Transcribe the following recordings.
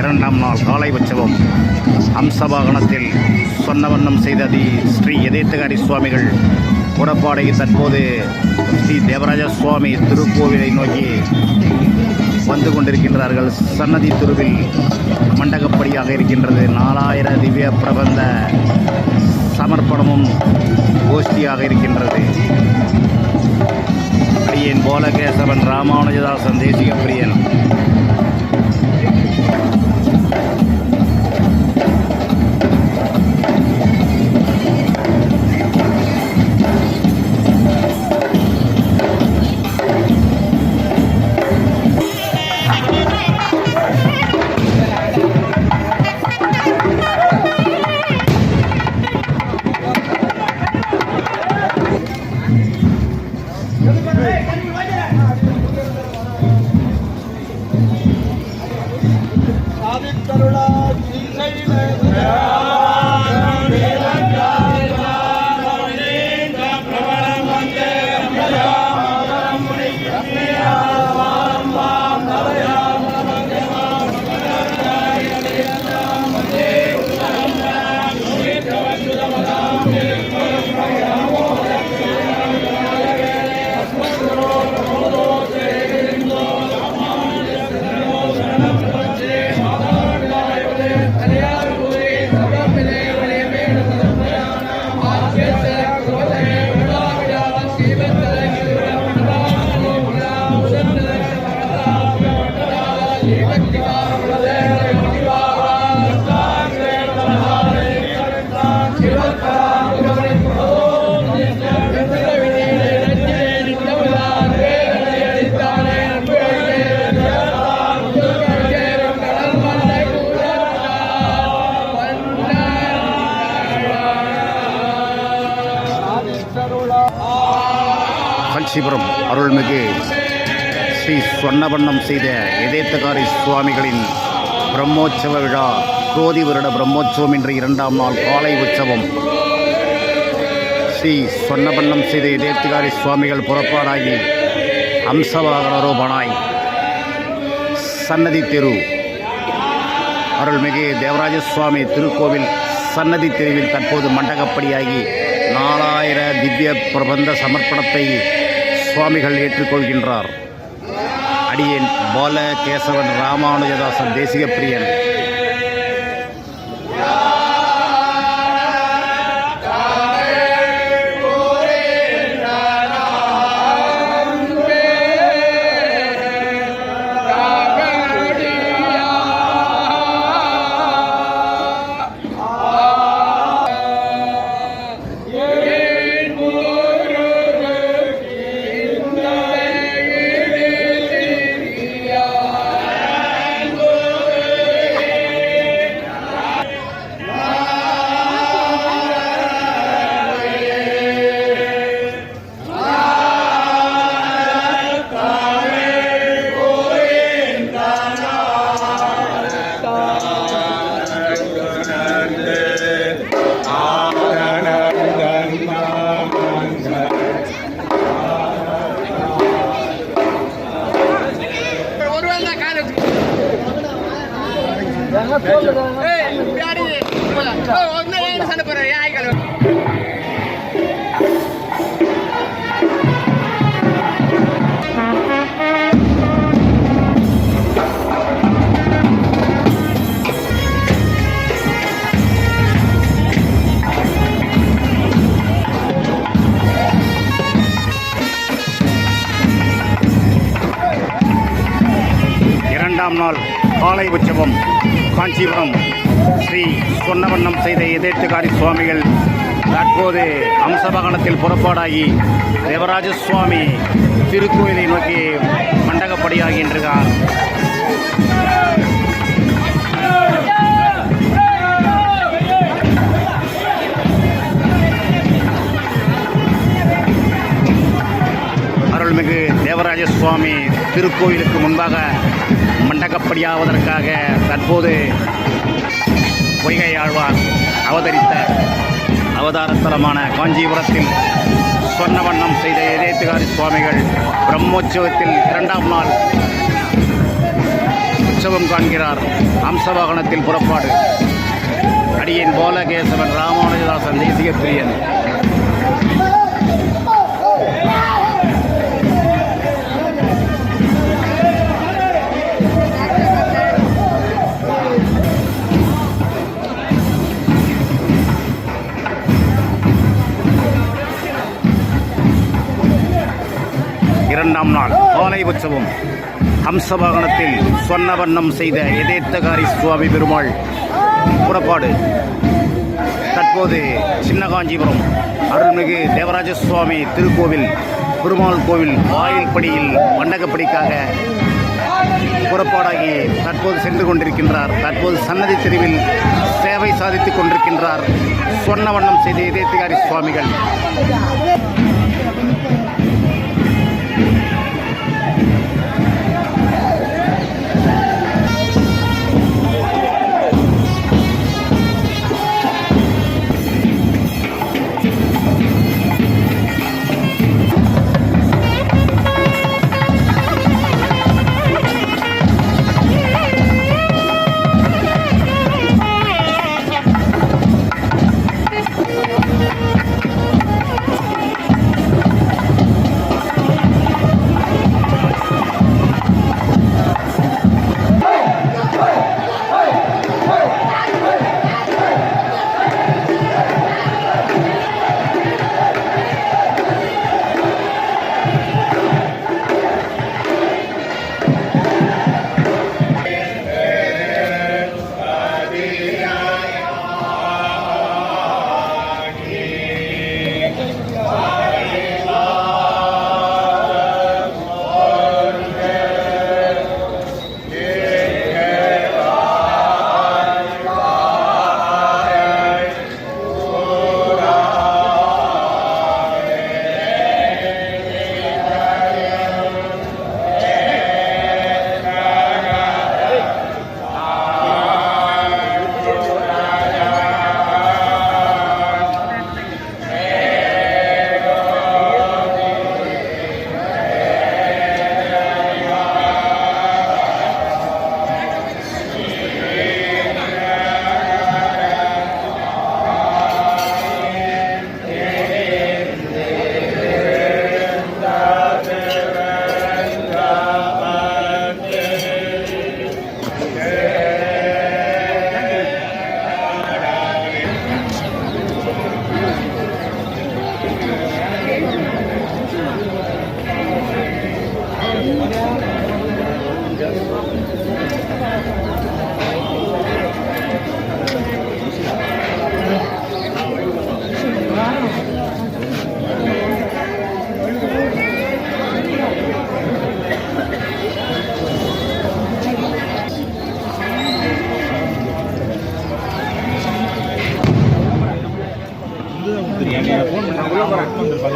இரண்டாம் நாள் காலை உற்சவம். அம்சவாகனத்தில் சொன்ன வண்ணம் செய்த தி ஸ்ரீ எதேத்தகாரி சுவாமிகள். புறப்பாடையில் தற்போது ஸ்ரீ தேவராஜ சுவாமி திருக்கோவிலை நோக்கி வந்து கொண்டிருக்கின்றார்கள். சன்னதி திருவில் மண்டகப்படியாக இருக்கின்றது. நாலாயிர திவ்ய பிரபந்த சமர்ப்பணமும் கோஷ்டியாக இருக்கின்றது. போலகேசவன் ராமானுஜதாசன் தேசிய பிரியன் காஞ்சிபுரம் அருள்மிகு ஸ்ரீ சொன்னவண்ணம் செய்த எதேத்தகாரி சுவாமிகளின் பிரம்மோற்சவ விழா கோதி வருட பிரம்மோற்சவம் என்ற இரண்டாம் நாள் காலை உற்சவம். ஸ்ரீ சொன்னவண்ணம் செய்த எதேத்தகாரி சுவாமிகள் புறப்பாடாகி அம்சவாகனரோபனாய் சன்னதி தெரு. அருள்மிகு தேவராஜ சுவாமி திருக்கோவில் சன்னதி தெருவில் தற்போது மண்டகப்படியாகி நாலாயிர திவ்ய பிரபந்த சமர்ப்பணத்தை சுவாமிகள் ஏற்றுக்கொள்கின்றார். அடியேன் பால கேசவன் ராமானுஜதாசன் தேசிய பிரியன் சண்டை போடுறேன். இரண்டாம் நாள் ஆலை உற்சவம் காஞ்சிபுரம் ஸ்ரீ சொன்னவண்ணம் செய்த எதேட்டுக்காரி சுவாமிகள் தற்போது அம்சபகணத்தில் புறப்பாடாகி தேவராஜ சுவாமி திருக்கோயிலை நோக்கி மண்டகப்படியாகின்றார் அருள்மிகு தேவராஜ சுவாமி திருக்கோயிலுக்கு முன்பாக மண்டகப்படியாவதற்காக தற்போது பொய்கை ஆழ்வார் அவதரித்த அவதாரத்தலமான காஞ்சிபுரத்தில் சொன்ன வண்ணம் செய்த எதேத்துகாரி சுவாமிகள் பிரம்மோற்சவத்தில் இரண்டாம் நாள் உற்சவம் காண்கிறார். அம்சவாகனத்தில் புறப்பாடு. அடியின் போலகேசவன் ராமானுஜதாசன் தேசிய பிரியன் இரண்டாம் நாள் காலை உற்சவம். ஹம்சவாகனத்தில் சொன்ன வண்ணம் செய்த எதேத்தகாரி சுவாமி பெருமாள். புறப்பாடு. தற்போது சின்ன காஞ்சிபுரம் அருள்மிகு தேவராஜ சுவாமி திருக்கோவில் பெருமாள் கோவில் வாயில் படியில் மண்டகப்படிக்காக புறப்பாடாகி தற்போது சென்று கொண்டிருக்கின்றார். தற்போது சன்னதி தெருவில் சேவை சாதித்துக் கொண்டிருக்கின்றார். சொன்ன வண்ணம் செய்த இதயத்திகாரி சுவாமிகள்.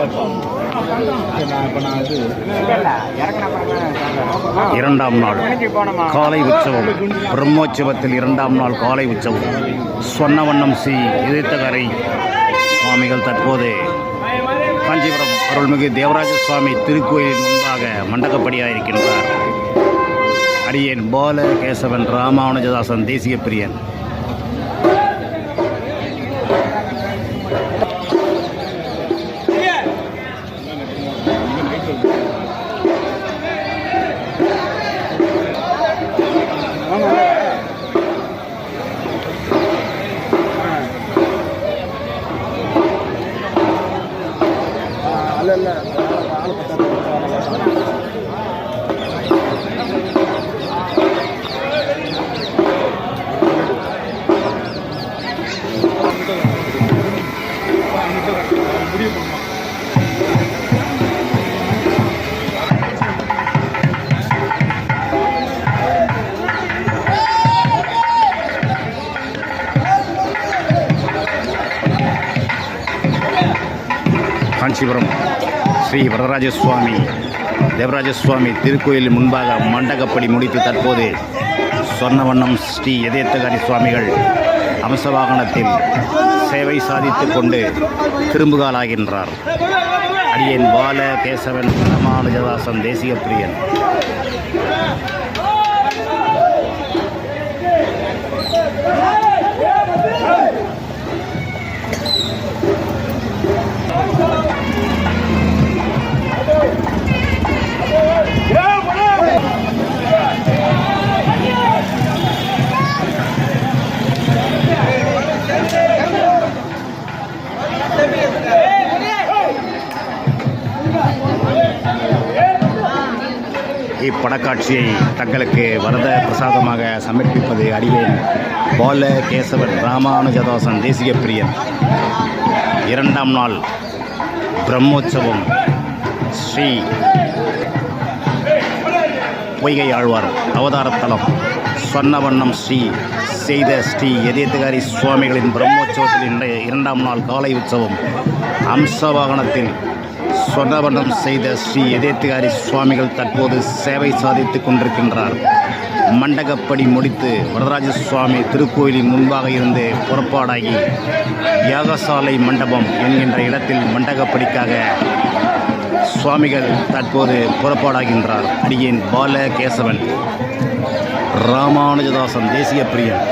Gracias. இரண்டாம் நாள். காலை உற்சவம். பிரம்மோற்சவத்தில் இரண்டாம் நாள் காலை உற்சவம். சொன்ன வண்ணம் சி. எதிர்த்தகரை சுவாமிகள் தற்போது காஞ்சிபுரம் அருள்மிகு தேவராஜ சுவாமி திருக்கோயிலின் முன்பாக மண்டகப்படியாக இருக்கின்றார் அடியேன் பால கேசவன் ராமானுஜதாசன் தேசிய பிரியன் காஞ்சிபுரம் ஸ்ரீ வரதராஜ சுவாமி தேவராஜ சுவாமி திருக்கோயில் முன்பாக மண்டகப்படி முடித்து தற்போது சொர்ணவண்ணம் ஸ்ரீ எதேத்தகாரி சுவாமிகள் அம்சவாகனத்தில் சேவை சாதித்து கொண்டு திரும்புகாலாகின்றார் அடியன் பால கேசவன் ராமானுஜதாசன் தேசிய பிரியன் Yeah. படக்காட்சியை தங்களுக்கு வரத பிரசாதமாக சமர்ப்பிப்பது அடிவேன் பால கேசவன் ராமானுஜதாசன் தேசிய பிரியன் இரண்டாம் நாள் பிரம்மோற்சவம். ஸ்ரீ பொய்கை ஆழ்வார் அவதாரத்தலம். சொன்னவண்ணம் ஸ்ரீ செய்த ஸ்ரீ எதேத்துகாரி சுவாமிகளின் பிரம்மோற்சவத்தில் இன்றைய இரண்டாம் நாள் காலை உற்சவம். அம்சவாகனத்தில் சொன்னவண்ணம் செய்த ஸ்ரீ எதேத்துகாரி சுவாமிகள் தற்போது சேவை சாதித்துக் கொண்டிருக்கின்றார். மண்டகப்படி முடித்து வரதராஜ சுவாமி திருக்கோயிலின் முன்பாக இருந்து புறப்பாடாகி யாகசாலை மண்டபம் என்கின்ற இடத்தில் மண்டகப்படிக்காக சுவாமிகள் தற்போது புறப்பாடாகின்றார். அடியேன் பால கேசவன் ராமானுஜதாசன் தேசிய பிரியன்